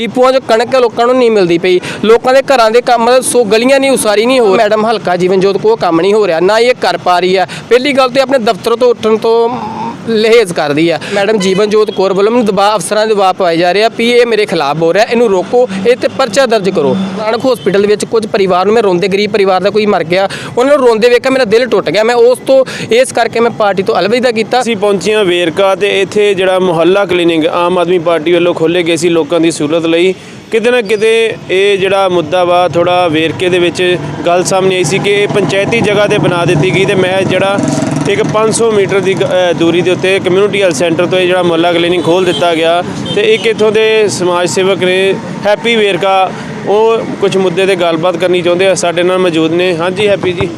ਡਿਪੂਆਂ 'ਚ ਕਣਕ ਲੋਕਾਂ ਨੂੰ ਨਹੀਂ ਮਿਲਦੀ ਪਈ। ਲੋਕਾਂ ਦੇ ਘਰਾਂ ਦੇ ਕੰਮ ਸੋ ਗਲੀਆਂ ਨਹੀਂ ਉਸਾਰੀ ਨਹੀਂ ਹੋ ਮੈਡਮ ਹਲਕਾ ਜੀਵਨ ਜੋਤ ਕੋ ਕੰਮ ਨਹੀਂ ਹੋ ਰਿਹਾ, ਨਾ ਹੀ ਇਹ ਕਰ ਪਾ ਰਹੀ ਹੈ। ਪਹਿਲੀ ਗੱਲ ਤੇ ਆਪਣੇ ਦਫ਼ਤਰ ਤੋਂ ਉੱਠਣ ਤੋਂ ਲਹਿਜ਼ ਕਰਦੀ ਆ। ਮੈਡਮ ਜੀਵਨ ਜੋਤ ਕੌਰ ਵੱਲੋਂ ਮੈਨੂੰ ਦਬਾਅ ਅਫਸਰਾਂ ਦੇ ਦਬਾਅ ਪਾਏ ਜਾ ਰਹੇ ਆ। ਵੀ ਇਹ ਮੇਰੇ ਖਿਲਾਫ ਹੋ ਰਿਹਾ। ਇਹਨੂੰ ਰੋਕੋ, ਇਹ ਤੇ ਪਰਚਾ ਦਰਜ ਕਰੋ। ਨਾਨਕ ਹਸਪੀਟਲ ਵਿੱਚ ਕੁਝ ਪਰਿਵਾਰ ਨੂੰ ਮੈਂ ਰੋਂਦੇ, ਗਰੀਬ ਪਰਿਵਾਰ ਦਾ ਕੋਈ ਮਰ ਗਿਆ। ਉਹਨਾਂ ਨੂੰ ਰੋਂਦੇ ਵੇਖਿਆ ਮੇਰਾ ਦਿਲ ਟੁੱਟ ਗਿਆ। ਮੈਂ ਉਸ ਤੋਂ, ਇਸ ਕਰਕੇ ਮੈਂ ਪਾਰਟੀ ਤੋਂ ਅਲਵਿਦਾ ਕੀਤਾ। ਅਸੀਂ ਪਹੁੰਚੀਆਂ ਵੇਰਕਾ ਤੇ ਇੱਥੇ ਜਿਹੜਾ ਮੁਹੱਲਾ ਕਲੀਨਿਕ ਆਮ ਆਦਮੀ ਪਾਰਟੀ ਵੱਲੋਂ ਖੋਲੇ ਗਏ ਸੀ ਲੋਕਾਂ ਦੀ ਸਹੂਲਤ ਲਈ। ਕਿਤੇ ਨਾ ਕਿਤੇ ਇਹ ਜਿਹੜਾ ਮੁੱਦਾ ਵਾ ਥੋੜਾ ਵੇਰਕੇ ਦੇ ਵਿੱਚ ਗੱਲ ਸਾਹਮਣੇ ਆਈ ਸੀ ਕਿ ਇਹ ਪੰਚਾਇਤੀ ਜਗ੍ਹਾ ਤੇ ਬਣਾ ਦਿੱਤੀ ਗਈ ਤੇ ਮੈਂ ਜਿਹੜਾ ਇੱਕ 500 ਮੀਟਰ ਦੀ ਦੂਰੀ ਦੇ ਉੱਤੇ ਕਮਿਊਨਿਟੀ ਹੈਲਥ ਸੈਂਟਰ ਤੋਂ ਇਹ ਜਿਹੜਾ ਮੁਹੱਲਾ ਕਲੀਨਿਕ ਖੋਲ ਦਿੱਤਾ ਗਿਆ ਤੇ ਇੱਕ ਇੱਥੋਂ ਦੇ ਸਮਾਜ ਸੇਵਕ ਨੇ ਹੈਪੀ ਵੇਰਕਾ ਉਹ ਕੁਝ ਮੁੱਦੇ ਤੇ ਗੱਲਬਾਤ ਕਰਨੀ ਚਾਹੁੰਦੇ ਆ ਸਾਡੇ ਨਾਲ ਮੌਜੂਦ ਨੇ। ਹਾਂਜੀ ਹੈਪੀ ਜੀ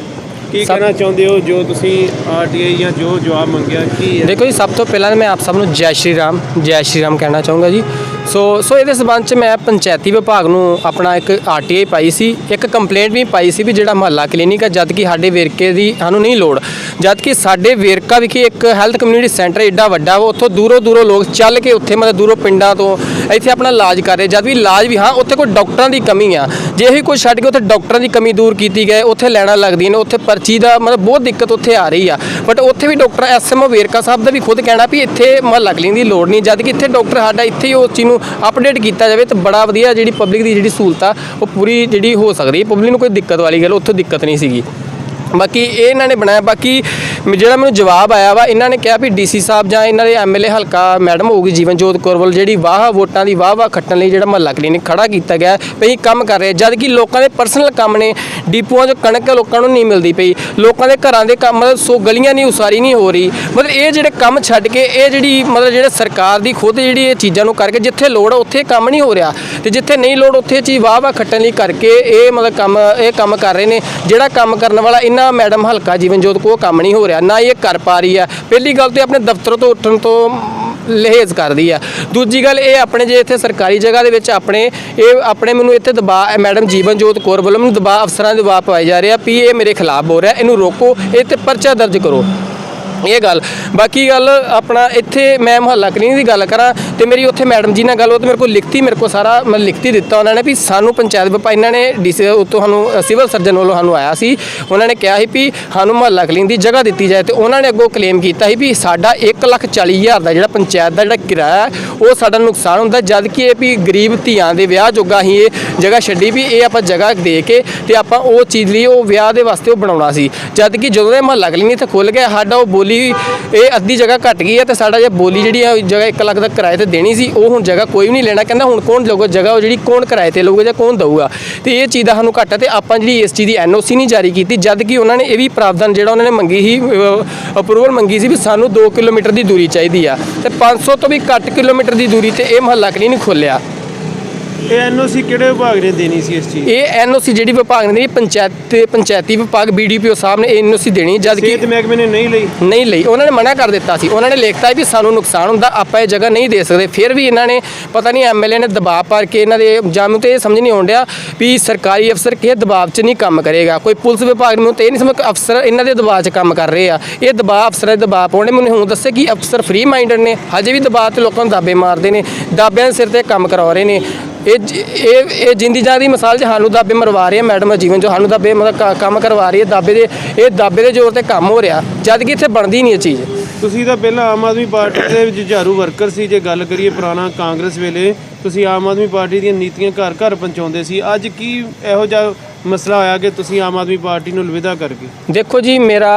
ਕੀ ਕਹਿਣਾ ਚਾਹੁੰਦੇ ਹੋ? ਜੋ ਤੁਸੀਂ ਆਰਟੀਆਈ ਜਾਂ ਜੋ ਜਵਾਬ ਮੰਗਿਆ ਕੀ ਹੈ? ਦੇਖੋ ਜੀ ਸਭ ਤੋਂ ਪਹਿਲਾਂ ਮੈਂ ਆਪ ਸਭ ਨੂੰ ਜੈ ਸ਼੍ਰੀ ਰਾਮ ਜੈ ਸ਼੍ਰੀ ਰਾਮ ਕਹਿਣਾ ਚਾਹੂੰਗਾ ਜੀ। ਸੋ ਸੋ ਇਹਦੇ ਸਬੰਧ ਚ ਮੈਂ ਪੰਚਾਇਤੀ ਵਿਭਾਗ ਨੂੰ ਆਪਣਾ ਇੱਕ ਆਰਟੀਆਈ ਪਾਈ ਸੀ, ਇੱਕ ਕੰਪਲੇਂਟ ਵੀ ਪਾਈ ਸੀ ਵੀ ਜਿਹੜਾ ਮਹੱਲਾ ਕਲੀਨਿਕ ਹੈ ਜਦ ਕਿ ਸਾਡੇ ਵੇਰਕੇ ਦੀ ਸਾਨੂੰ ਨਹੀਂ ਲੋੜ ਜਦ ਕਿ ਸਾਡੇ ਵੇਰਕਾ ਵਿਖੇ ਇੱਕ ਹੈਲਥ ਕਮਿਊਨਿਟੀ ਸੈਂਟਰ ਏਡਾ ਵੱਡਾ ਵਾ ਉੱਥੋਂ ਦੂਰੋਂ ਦੂਰੋਂ ਲੋਕ ਚੱਲ ਕੇ ਉੱਥੇ ਮਤਲਬ ਦੂਰੋਂ ਪਿੰਡਾਂ ਤੋਂ ਇੱਥੇ ਆਪਣਾ ਇਲਾਜ ਕਰ ਰਹੇ ਜਦ ਵੀ ਇਲਾਜ ਵੀ, ਹਾਂ, ਉੱਥੇ ਕੋਈ ਡਾਕਟਰਾਂ ਦੀ ਕਮੀ ਆ। ਜੇ ਇਹੀ ਕੁਝ ਛੱਡ ਕੇ ਉੱਥੇ ਡਾਕਟਰਾਂ ਦੀ ਕਮੀ ਦੂਰ ਕੀਤੀ ਗਏ, ਉੱਥੇ ਲੈਣਾ ਲੱਗਦੀਆਂ ਨੇ, ਉੱਥੇ ਪਰਚੀ ਦਾ ਮਤਲਬ ਬਹੁਤ ਦਿੱਕਤ ਉੱਥੇ ਆ ਰਹੀ ਆ। ਬਟ ਉੱਥੇ ਵੀ ਡਾਕਟਰ ਐਸਐਮਓ ਵੇਰਕਾ ਸਾਹਿਬ ਦਾ ਵੀ ਖੁਦ ਕਹਿਣਾ ਵੀ ਇੱਥੇ ਮਹੱਲਾ ਕਲੀਨਿਕ ਦੀ ਲੋੜ ਨਹੀਂ ਜਦ ਕਿ ਇੱਥੇ ਡਾਕਟਰ ਸਾਡਾ ਇੱਥੇ ਹੀ ਉਹ ਚੀਜ਼ ਨੂੰ ਅਪਡੇਟ ਕੀਤਾ ਜਾਵੇ ਤਾਂ ਬੜਾ ਵਧੀਆ ਜਿਹੜੀ ਪਬਲਿਕ ਦੀ ਜਿਹੜੀ ਸਹੂਲਤ ਆ, ਉਹ ਪੂਰੀ ਜਿਹੜੀ ਹੋ ਸਕਦੀ ਹੈ। ਪਬਲਿਕ ਨੂੰ ਕੋਈ ਦਿੱਕਤ ਵਾਲੀ ਗੱਲ, ਉੱਥੇ ਦਿੱਕਤ ਨਹੀਂ ਸੀਗੀ। ਬਾਕੀ ਇਹ ਇਹਨਾਂ ਨੇ ਬਣਾਇਆ, ਬਾਕੀ ਜਿਹੜਾ ਮੈਨੂੰ ਜਵਾਬ ਆਇਆ ਵਾ, ਇਹਨਾਂ ਨੇ ਕਿਹਾ ਵੀ ਡੀਸੀ ਸਾਹਿਬ ਜਾਂ ਇਹਨਾਂ ਦੇ ਐਮਐਲਏ ਹਲਕਾ ਮੈਡਮ ਹੋਊਗੀ ਜੀਵਨਜੋਤ ਕੌਰ ਵੱਲ ਜਿਹੜੀ ਵਾਹ ਵੋਟਾਂ ਦੀ ਵਾਹ ਵਾਹ ਖੱਟਣ ਲਈ ਜਿਹੜਾ ਮਹੱਲਾ ਕਲੀਨਿਕ ਖੜਾ ਕੀਤਾ ਗਿਆ। ਵੀ ਅਸੀਂ ਕੰਮ ਕਰ ਰਹੇ ਜਦ ਕਿ ਲੋਕਾਂ ਦੇ ਪਰਸਨਲ ਕੰਮ ਨੇ, ਡਿਪੂਆਂ 'ਚ ਕਣਕ ਲੋਕਾਂ ਨੂੰ ਨਹੀਂ ਮਿਲਦੀ ਪਈ। ਲੋਕਾਂ ਦੇ ਘਰਾਂ ਦੇ ਕੰਮ ਸੋ ਗਲੀਆਂ ਨਹੀਂ ਉਸਾਰੀ ਨਹੀਂ ਹੋ ਰਹੀ। ਮਤਲਬ ਇਹ ਜਿਹੜੇ ਕੰਮ ਛੱਡ ਕੇ, ਇਹ ਜਿਹੜੀ ਮਤਲਬ ਜਿਹੜੇ ਸਰਕਾਰ ਦੀ ਖੁਦ ਜਿਹੜੀ ਇਹ ਚੀਜ਼ਾਂ ਨੂੰ ਕਰਕੇ ਜਿੱਥੇ ਲੋੜ ਆ, ਉੱਥੇ ਕੰਮ ਨਹੀਂ ਹੋ ਰਿਹਾ। ਤੇ ਜਿੱਥੇ ਨਹੀਂ ਲੋੜ, ਉੱਥੇ ਚੀਜ਼ ਵਾਹ ਵਾਹ ਖੱਟਣ ਲਈ ਕਰਕੇ ਇਹ ਮਤਲਬ ਕੰਮ, ਇਹ ਕੰਮ ਕਰ ਰਹੇ ਨੇ। ਜਿਹੜਾ ਕੰਮ ਕਰਨ ਵਾਲਾ ਇਹਨਾਂ ਮੈਡਮ ਹਲਕਾ ਜੀਵਨਜੋਤ ਕੋ ਕੰਮ ਨਹੀਂ ਹੋ ਰਿਹਾ। ਨਾ ਇਹ ਕਰ ਪਾ ਰਹੀ ਆ ਪਹਿਲੀ ਗੱਲ ਤੇ ਆਪਣੇ ਦਫ਼ਤਰ ਤੋਂ ਉੱਠਣ ਤੋਂ ਲਹੇਜ਼ ਕਰਦੀ ਆ ਦੂਜੀ ਗੱਲ, ਇਹ ਆਪਣੇ ਜੇ ਇੱਥੇ ਸਰਕਾਰੀ ਜਗ੍ਹਾ ਦੇ ਵਿੱਚ ਆਪਣੇ, ਇਹ ਆਪਣੇ ਮੈਨੂੰ ਇੱਥੇ ਦਬਾਅ ਮੈਡਮ ਜੀਵਨਜੋਤ ਕੌਰ ਵੱਲੋਂ ਮੈਨੂੰ ਦਬਾਅ ਅਫਸਰਾਂ ਦੇ ਦਬਾਅ ਪਾਏ ਜਾ ਰਿਹਾ ਆ ਵੀ ਇਹ ਮੇਰੇ ਖਿਲਾਫ ਹੋ ਰਿਹਾ, ਇਹਨੂੰ ਰੋਕੋ, ਇਹ ਤੇ ਪਰਚਾ ਦਰਜ ਕਰੋ। ਇਹ ਗੱਲ। ਬਾਕੀ ਗੱਲ ਆਪਣਾ ਇੱਥੇ ਮੈਂ ਮੁਹੱਲਾ ਕਲੀਨਿਕ ਦੀ ਗੱਲ ਕਰਾਂ ਤੇ ਮੇਰੀ ਉੱਥੇ ਮੈਡਮ ਜੀ ਨਾਲ ਗੱਲ ਉਹ ਤੇ ਮੇਰੇ ਕੋਲ ਲਿਖਤੀ, ਮੇਰੇ ਕੋਲ ਸਾਰਾ ਮੈਂ ਲਿਖਤੀ ਦਿੱਤਾ ਉਹਨਾਂ ਨੇ ਵੀ ਸਾਨੂੰ ਪੰਚਾਇਤ ਵਿਭਾਗ ਇਹਨਾਂ ਨੇ ਡੀਸੀ ਉੱਤੋਂ ਸਾਨੂੰ ਸਿਵਲ ਸਰਜਨ ਵੱਲੋਂ ਸਾਨੂੰ ਆਇਆ ਸੀ। ਉਹਨਾਂ ਨੇ ਕਿਹਾ ਸੀ ਵੀ ਸਾਨੂੰ ਮੁਹੱਲਾ ਕਲੀਨਿਕ ਦੀ ਜਗ੍ਹਾ ਦਿੱਤੀ ਜਾਏ ਤੇ ਉਹਨਾਂ ਨੇ ਅੱਗੋਂ ਕਲੇਮ ਕੀਤਾ ਸੀ ਵੀ ਸਾਡਾ 140000 ਦਾ ਜਿਹੜਾ ਪੰਚਾਇਤ ਦਾ ਜਿਹੜਾ ਕਿਰਾਇਆ ਉਹ ਸਾਡਾ ਨੁਕਸਾਨ ਹੁੰਦਾ ਜਦ ਕਿ ਇਹ ਵੀ ਗਰੀਬ ਧੀਆਂ ਦੇ ਵਿਆਹ ਜੋਗਾ ਹੀ ਇਹ ਜਗ੍ਹਾ ਛੱਡੀ ਵੀ ਇਹ ਆਪਾਂ ਜਗ੍ਹਾ ਦੇ ਕੇ ਤੇ ਆਪਾਂ ਉਹ ਚੀਜ਼ ਲਈ ਉਹ ਵਿਆਹ ਦੇ ਵਾਸਤੇ ਉਹ ਬਣਾਉਣਾ ਸੀ। ਜਦ ਕਿ ਜਦੋਂ ਇਹ ਮੁਹੱਲਾ ਕਲੀਨਿਕ ਇੱਥੇ ਖੁੱਲ ਗਿਆ, ਸਾਡਾ ਉਹ ਬੋਲੀ ਇਹ ਅੱਧੀ ਜਗ੍ਹਾ ਘਟ ਗਈ ਹੈ ਤੇ ਸਾਡਾ ਜੇ ਬੋਲੀ ਜਿਹੜੀ ਹੈ ਜਗ੍ਹਾ 1 ਲੱਖ ਦਾ ਕਿਰਾਏ ਤੇ ਦੇਣੀ ਸੀ, ਉਹ ਹੁਣ ਜਗ੍ਹਾ ਕੋਈ ਵੀ ਨਹੀਂ ਲੈਣਾ। ਕਹਿੰਦਾ ਹੁਣ ਕੌਣ ਲਊਗਾ ਜਗ੍ਹਾ, ਉਹ ਜਿਹੜੀ ਕੌਣ ਕਿਰਾਏ ਤੇ ਲਊਗਾ ਜਾਂ ਕੌਣ ਦਊਗਾ। ਤੇ ਇਹ ਚੀਜ਼ ਦਾ ਸਾਨੂੰ ਘੱਟ ਹੈ ਤੇ ਆਪਾਂ ਜਿਹੜੀ ਇਸ ਚੀਜ਼ ਦੀ ਐਨਓਸੀ ਨਹੀਂ ਜਾਰੀ ਕੀਤੀ, ਜਦ ਕਿ ਉਹਨਾਂ ਨੇ ਇਹ ਵੀ ਪ੍ਰਾਵਧਾਨ ਜਿਹੜਾ ਉਹਨਾਂ ਨੇ ਮੰਗੀ ਸੀ ਅਪਰੂਵਲ ਮੰਗੀ ਸੀ ਵੀ ਸਾਨੂੰ 2 ਕਿਲੋਮੀਟਰ ਦੀ ਦੂਰੀ ਚਾਹੀਦੀ ਆ। ਤੇ 500 ਤੋਂ ਵੀ ਘੱਟ ਕਿਲੋਮੀਟਰ ਦੀ ਦੂਰੀ ਤੇ ਇਹ ਮਹੱਲਾ ਕਲੀਨਿਕ ਖੋਲਿਆ ਇਹ ਐਨਓਸੀ ਕਿਹੜੇ ਵਿਭਾਗ ਨੇ ਦੇਣੀ ਸੀ ਇਸ ਚੀਜ਼? ਇਹ ਐਨਓਸੀ ਜਿਹੜੀ ਵਿਭਾਗ ਨੇ ਦੇਣੀ, ਪੰਚਾਇਤ ਤੇ ਪੰਚਾਇਤੀ ਵਿਭਾਗ ਬੀਡੀਪੀਓ ਸਾਹਿਬ ਨੇ ਐਨਓਸੀ ਦੇਣੀ ਜਦ ਕਿ ਸਿਹਤ ਮਹਿਕਮੇ ਨੇ ਨਹੀਂ ਲਈ। ਨਹੀਂ ਲਈ। ਉਹਨਾਂ ਨੇ ਮਨਾ ਕਰ ਦਿੱਤਾ ਸੀ। ਉਹਨਾਂ ਨੇ ਲਿਖਤਾ ਵੀ ਸਾਨੂੰ ਨੁਕਸਾਨ ਹੁੰਦਾ ਆਪਾਂ ਇਹ ਜਗ੍ਹਾ ਨਹੀਂ ਦੇ ਸਕਦੇ। ਫਿਰ ਵੀ ਇਹਨਾਂ ਨੇ ਪਤਾ ਨਹੀਂ ਐਮਐਲਏ ਨੇ ਦਬਾਅ ਪਾ ਕੇ ਇਹਨਾਂ ਦੇ ਜਾਮੂ ਤੇ ਇਹ ਸਮਝ ਨਹੀਂ ਆਉਣ ਡਿਆ ਵੀ ਸਰਕਾਰੀ ਅਫਸਰ ਕਿਹ ਦਬਾਅ 'ਚ ਨਹੀਂ ਕੰਮ ਕਰੇਗਾ। ਕੋਈ ਪੁਲਿਸ ਵਿਭਾਗ ਨੂੰ ਤੇ ਇਹ ਨਹੀਂ ਸਮਝ ਅਫਸਰ ਇਹਨਾਂ ਦੇ ਦਬਾਅ 'ਚ ਕੰਮ ਕਰ ਰਹੇ ਆ। ਇਹ ਦਬਾਅ ਅਫਸਰਾਂ ਦੇ ਦਬਾਅ ਪਾਉਣੇ ਮੈਨੂੰ ਹੁਣ ਦੱਸੇ ਕਿ ਅਫਸਰ ਫ੍ਰੀ ਮਾਈਂਡਡ ਨੇ। ਹਜੇ ਵੀ ਦਬਾਅ ਤੇ ਲੋਕਾਂ ਨੂੰ ਦਾਬੇ ਮਾਰਦੇ ਨੇ। ਦਾਬਿਆਂ ਦੇ ਸਿਰ ਤੇ ਕੰਮ ਕਰਵਾ ਰਹੇ ਨੇ। ਇਹ ਇਹ ਇਹ ਜਿੰਦੀ ਜਾਨ ਦੀ ਮਿਸਾਲ ਚ ਸਾਨੂੰ ਦਾਬੇ ਮਰਵਾ ਰਹੇ ਆ ਮੈਡਮ ਜੀਵਨ ਜੋ ਸਾਨੂੰ ਦਾਬੇ ਮਤਲਬ ਕੰਮ ਕਰਵਾ ਰਹੀ ਹੈ ਦਾਬੇ ਦੇ ਇਹ ਦਾਬੇ ਦੇ ਜ਼ੋਰ ਤੇ ਕੰਮ ਹੋ ਰਿਹਾ ਜਦ ਕਿ ਇੱਥੇ ਬਣਦੀ ਨਹੀਂ ਇਹ ਚੀਜ਼। ਤੁਸੀਂ ਤਾਂ ਪਹਿਲਾਂ ਆਮ ਆਦਮੀ ਪਾਰਟੀ ਦੇ ਜੁਝਾਰੂ ਵਰਕਰ ਸੀ ਜੇ ਗੱਲ ਕਰੀਏ ਪੁਰਾਣਾ ਕਾਂਗਰਸ ਵੇਲੇ ਤੁਸੀਂ ਆਮ ਆਦਮੀ ਪਾਰਟੀ ਦੀਆਂ ਨੀਤੀਆਂ ਘਰ ਘਰ ਪਹੁੰਚਾਉਂਦੇ ਸੀ। ਅੱਜ ਕੀ ਇਹੋ ਜਿਹਾ ਮਸਲਾ ਹੋਇਆ ਕਿ ਤੁਸੀਂ ਆਮ ਆਦਮੀ ਪਾਰਟੀ ਨੂੰ ਅਲਵਿਦਾ ਕਰ ਗਏ ਦੇਖੋ ਜੀ ਮੇਰਾ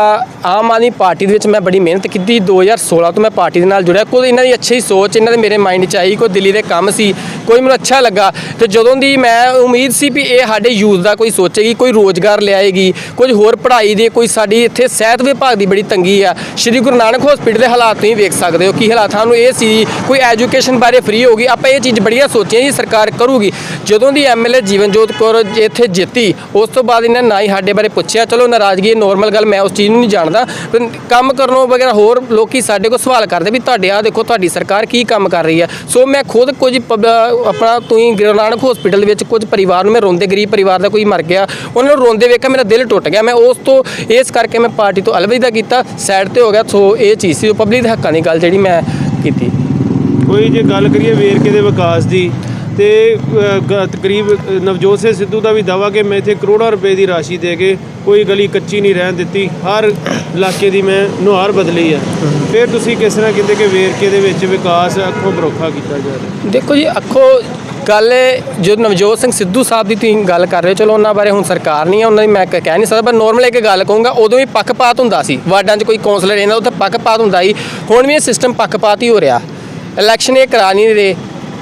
ਆਮ ਆਦਮੀ ਪਾਰਟੀ ਦੇ ਵਿੱਚ ਮੈਂ ਬੜੀ ਮਿਹਨਤ ਕੀਤੀ। 2016 ਤੋਂ ਮੈਂ ਪਾਰਟੀ ਦੇ ਨਾਲ ਜੁੜਿਆ। ਕੋਈ ਇਹਨਾਂ ਦੀ ਅੱਛੀ ਸੋਚ ਇਹਨਾਂ ਦੇ ਮੇਰੇ ਮਾਈਂਡ 'ਚ ਆਈ ਕੋਈ ਦਿੱਲੀ ਦੇ ਕੰਮ ਸੀ ਕੋਈ ਮੈਨੂੰ ਅੱਛਾ ਲੱਗਾ ਤੇ ਜਦੋਂ ਦੀ ਮੈਂ ਉਮੀਦ ਸੀ ਵੀ ਇਹ ਸਾਡੇ ਯੂਥ ਦਾ ਕੋਈ ਸੋਚੇਗੀ, ਕੋਈ ਰੋਜ਼ਗਾਰ ਲਿਆਏਗੀ ਕੁਝ ਹੋਰ ਪੜ੍ਹਾਈ ਦੇ, ਕੋਈ ਸਾਡੀ ਇੱਥੇ ਸਿਹਤ ਵਿਭਾਗ ਦੀ ਬੜੀ ਤੰਗੀ ਆ, ਸ਼੍ਰੀ ਗੁਰੂ ਨਾਨਕ ਹਸਪੀਟਲ ਦੇ ਹਾਲਾਤ ਤੁਸੀਂ ਵੇਖ ਸਕਦੇ ਹੋ, ਕੀ ਹਾਲਾਤ ਨੂੰ ਇਹ ਸੀ ਕੋਈ ਐਜੂਕੇਸ਼ਨ ਬਾਰੇ ਫ੍ਰੀ ਹੋਗੀ ਆਪਾਂ ਇਹ ਚੀਜ਼ ਬੜੀਆ ਸੋਚੀਆਂ ਜੀ ਸਰਕਾਰ ਕਰੂਗੀ। ਜਦੋਂ ਦੀ ਐਮਐਲਏ ਜੀਵਨਜੋਤ ਕੌਰ ਇੱਥੇ ਜਿੱਤੀ, ਉਸ ਤੋਂ ਬਾਅਦ ਇਹਨਾਂ ਨਾ ਹੀ ਸਾਡੇ ਬਾਰੇ ਪੁੱਛਿਆ, ਚਲੋ ਨਾਰਾਜ਼ਗੀ ਨੋਰਮਲ ਗੱਲ, ਮੈਂ ਉਸ ਚੀਜ਼ ਨੂੰ ਨਹੀਂ ਜਾਣਦਾ ਪਰ ਕੰਮ ਕਰਨੋਂ ਵਗੈਰਾ ਹੋਰ ਲੋਕੀ ਸਾਡੇ ਕੋਲ ਸਵਾਲ ਕਰਦੇ ਵੀ ਤੁਹਾਡੇ ਆ ਦੇਖੋ, ਤੁਹਾਡੀ ਸਰਕਾਰ ਕੀ ਕੰਮ ਕਰ ਰਹੀ ਹੈ ਸੋ ਮੈਂ ਖੁਦ ਕੁਝ ਪਬ- ਆਪਣਾ ਤੁਸੀਂ ਗੁਰੂ ਨਾਨਕ ਹਸਪੀਟਲ ਵਿੱਚ, ਕੁਝ ਪਰਿਵਾਰ ਨੂੰ ਮੈਂ ਰੋਂਦੇ, ਗਰੀਬ ਪਰਿਵਾਰ ਦਾ ਕੋਈ ਮਰ ਗਿਆ। ਉਹਨਾਂ ਨੂੰ ਰੋਂਦੇ ਵੇਖ ਕੇ ਮੇਰਾ ਦਿਲ ਟੁੱਟ ਗਿਆ। ਮੈਂ ਉਸ ਤੋਂ, ਇਸ ਕਰਕੇ ਮੈਂ ਪਾਰਟੀ ਤੋਂ ਅਲਵਿਦਾ ਕੀਤਾ ਸਾਈਡ ਤੇ ਹੋ ਗਿਆ। ਸੋ ਇਹ ਚੀਜ਼ ਸੀ ਪਬਲਿਕ ਦੇ ਹੱਕਾਂ ਦੀ ਗੱਲ ਜਿਹੜੀ ਮੈਂ ਕੀਤੀ। ਕੋਈ ਜੇ ਗੱਲ ਕਰੀਏ ਵੇਰਕੇ ਦੇ ਵਿਕਾਸ ਦੀ ਤੇ ਤਕਰੀਬ ਨਵਜੋਤ ਸਿੰਘ ਸਿੱਧੂ ਦਾ ਵੀ ਦਾਵਾ ਕਿ ਮੈਂ ਇੱਥੇ ਕਰੋੜਾਂ ਰੁਪਏ ਦੀ ਰਾਸ਼ੀ ਦੇ ਕੇ ਕੋਈ ਗਲੀ ਕੱਚੀ ਨਹੀਂ ਰਹਿਣ ਦਿੱਤੀ। ਹਰ ਇਲਾਕੇ ਦੀ ਮੈਂ ਨੁਹਾਰ ਬਦਲੀ ਹੈ ਫਿਰ ਤੁਸੀਂ ਕਿਸ ਤਰ੍ਹਾਂ ਕਿਤੇ ਕਿ ਵੇਰਕੇ ਦੇ ਵਿੱਚ ਵਿਕਾਸ ਅੱਖੋਂ ਬਰੋਖਾ ਕੀਤਾ ਜਾ ਰਿਹਾ? ਦੇਖੋ ਜੀ, ਅੱਖੋ ਗੱਲ ਇਹ, ਜੋ ਨਵਜੋਤ ਸਿੰਘ ਸਿੱਧੂ ਸਾਹਿਬ ਦੀ ਤੁਸੀਂ ਗੱਲ ਕਰ ਰਹੇ ਹੋ, ਚਲੋ ਉਹਨਾਂ ਬਾਰੇ ਹੁਣ ਸਰਕਾਰ ਨਹੀਂ ਹੈ ਉਹਨਾਂ ਦੀ ਮੈਂ ਕ- ਕਹਿ ਨਹੀਂ ਸਕਦਾ, ਪਰ ਨੋਰਮਲ ਇੱਕ ਗੱਲ ਕਹੂੰਗਾ, ਉਦੋਂ ਵੀ ਪੱਖਪਾਤ ਹੁੰਦਾ ਸੀ। ਵਾਰਡਾਂ 'ਚ ਕੋਈ ਕੌਂਸਲਰ ਇਹਨਾਂ ਉੱਥੇ ਪੱਖਪਾਤ ਹੁੰਦਾ ਸੀ। ਹੁਣ ਵੀ ਇਹ ਸਿਸਟਮ ਪੱਖਪਾਤ ਹੀ ਹੋ ਰਿਹਾ। ਇਲੈਕਸ਼ਨ ਇਹ ਕਰਾ ਨਹੀਂ ਰਹੇ।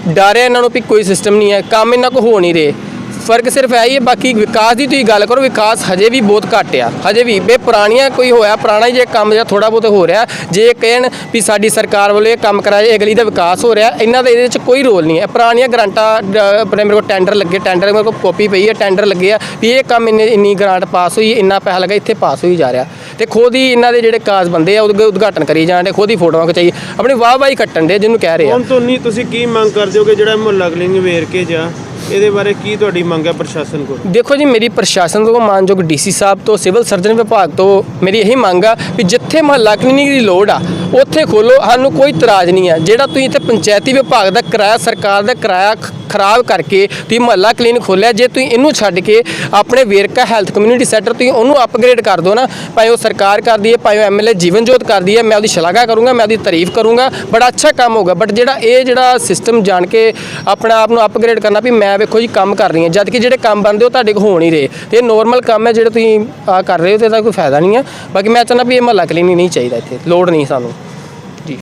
ਡਰ ਹੈ ਇਹਨਾਂ ਨੂੰ ਵੀ ਕੋਈ ਸਿਸਟਮ ਨਹੀਂ ਹੈ, ਕੰਮ ਇਹਨਾਂ ਕੋ ਹੋ ਨਹੀਂ ਰਹੇ। ਫ਼ਰਕ ਸਿਰਫ ਇਹ ਹੀ ਹੈ, ਬਾਕੀ ਵਿਕਾਸ ਦੀ ਤੁਸੀਂ ਗੱਲ ਕਰੋ, ਵਿਕਾਸ ਹਜੇ ਵੀ ਬਹੁਤ ਘੱਟ ਆ। ਹਜੇ ਵੀ ਬੇ ਪੁਰਾਣੀਆਂ ਕੋਈ ਹੋਇਆ, ਪੁਰਾਣਾ ਹੀ ਜੇ ਕੰਮ ਜਾਂ ਥੋੜਾ ਬਹੁਤ ਹੋ ਰਿਹਾ, ਜੇ ਕਹਿਣ ਵੀ ਸਾਡੀ ਸਰਕਾਰ ਵੱਲੋਂ ਇਹ ਕੰਮ ਕਰਾਇਆ, ਇਹ ਗਲੀ ਦਾ ਵਿਕਾਸ ਹੋ ਰਿਹਾ, ਇਹਨਾਂ ਦਾ ਇਹਦੇ ਵਿੱਚ ਕੋਈ ਰੋਲ ਨਹੀਂ ਹੈ। ਪੁਰਾਣੀਆਂ ਗ੍ਰਾਂਟਾਂ ਆਪਣੇ ਮੇਰੇ ਕੋਲ ਟੈਂਡਰ ਲੱਗੇ ਟੈਂਡਰ ਮੇਰੇ ਕੋਲ ਕਾਪੀ ਪਈ ਹੈ ਟੈਂਡਰ ਲੱਗੇ ਆ ਵੀ ਇਹ ਕੰਮ ਇੰਨੇ, ਇੰਨੀ ਗ੍ਰਾਂਟ ਪਾਸ ਹੋਈ, ਇੰਨਾ ਪੈਸਾ ਲੱਗਾ, ਇੱਥੇ ਪਾਸ ਹੋਈ ਜਾ ਰਿਹਾ। ਤੇ ਖੁਦ ਹੀ ਇਹਨਾਂ ਦੇ ਜਿਹੜੇ ਕਾਜ ਬੰਦੇ ਆ ਉਹਦੇ ਉਦਘਾਟਨ ਕਰੀ ਜਾਣ ਦੇ, ਖੁਦ ਹੀ ਫੋਟੋਆਂ ਖਿਚਾਈ, ਆਪਣੀ ਵਾਹ ਵਾਹੀ ਕੱਟਣ ਦੇ ਜਿਹਨੂੰ ਕਹਿ ਰਹੇ ਆ। ਹੁਣ ਤੁਸੀਂ ਕੀ ਮੰਗ ਕਰਦੇ ਹੋ ਕਿ ਜਿਹੜਾ ਮੁਹੱਲਾ ਕਲੀਨਿੰਗ ਵੇਰਕੇ ਜਾ ਇਹਦੇ ਬਾਰੇ ਕੀ ਤੁਹਾਡੀ ਮੰਗ ਹੈ ਪ੍ਰਸ਼ਾਸਨ ਕੋਲ? ਦੇਖੋ ਜੀ, ਮੇਰੀ ਪ੍ਰਸ਼ਾਸਨ ਤੋਂ ਮਾਨਯੋਗ ਡੀਸੀ ਸਾਹਿਬ ਤੋਂ, ਸਿਵਲ ਸਰਜਨ ਵਿਭਾਗ ਤੋਂ ਮੇਰੀ ਇਹੀ ਮੰਗ ਆ ਵੀ ਜਿੱਥੇ ਮਹੱਲਾ ਕਲੀਨਿਕ ਦੀ ਲੋੜ ਆ, ਉੱਥੇ ਖੋਲੋ। ਸਾਨੂੰ ਕੋਈ ਇਤਰਾਜ਼ ਨਹੀਂ ਆ। ਜਿਹੜਾ ਤੁਸੀਂ ਇੱਥੇ ਪੰਚਾਇਤੀ ਵਿਭਾਗ ਦਾ ਕਿਰਾਇਆ, ਸਰਕਾਰ ਦਾ ਕਿਰਾਇਆ ਖਰਾਬ ਕਰਕੇ ਤੁਸੀਂ ਮਹੱਲਾ ਕਲੀਨਿਕ ਖੋਲਿਆ, ਜੇ ਤੁਸੀਂ ਇਹਨੂੰ ਛੱਡ ਕੇ ਆਪਣੇ ਵੇਰਕਾ ਹੈਲਥ ਕਮਿਊਨਿਟੀ ਸੈਂਟਰ ਤੁਸੀਂ ਉਹਨੂੰ ਅਪਗ੍ਰੇਡ ਕਰ ਦਿਓ ਨਾ, ਭਾਵੇਂ ਉਹ ਸਰਕਾਰ ਕਰਦੀ ਹੈ ਭਾਵੇਂ ਐਮਐਲਏ ਜੀਵਨ ਜੋਤ ਕਰਦੀ ਹੈ ਮੈਂ ਉਹਦੀ ਸ਼ਲਾਘਾ ਕਰੂੰਗਾ, ਮੈਂ ਉਹਦੀ ਤਾਰੀਫ ਕਰੂੰਗਾ। ਬੜਾ ਅੱਛਾ ਕੰਮ ਹੋਊਗਾ। ਬਟ ਜਿਹੜਾ ਇਹ ਜਿਹੜਾ ਸਿਸਟਮ ਜਾਣ ਕੇ ਆਪਣਾ ਆਪ ਨੂੰ ਅਪਗ੍ਰੇਡ ਕਰਨਾ ਵੀ ਮੈਂ ਮੈਂ ਵੇਖੋ ਜੀ ਕੰਮ ਕਰ ਰਹੀ ਹਾਂ। ਜਦ ਕਿ ਜਿਹੜੇ ਕੰਮ ਬੰਦੇ ਉਹ ਤੁਹਾਡੇ ਕੋਲ ਹੋ ਨਹੀਂ ਰਹੇ। ਤੇ ਇਹ ਨੋਰਮਲ ਕੰਮ ਹੈ ਜਿਹੜੇ ਤੁਸੀਂ ਆ ਕਰ ਰਹੇ ਹੋ, ਤੇ ਇਹਦਾ ਕੋਈ ਫਾਇਦਾ ਨਹੀਂ ਹੈ। ਬਾਕੀ ਮੈਂ ਚਾਹੁੰਦਾ ਵੀ ਇਹ ਮਹੱਲਾ ਕਲੀਨਿਕ ਨਹੀਂ ਚਾਹੀਦਾ ਇੱਥੇ। ਲੋੜ ਨਹੀਂ ਸਾਨੂੰ।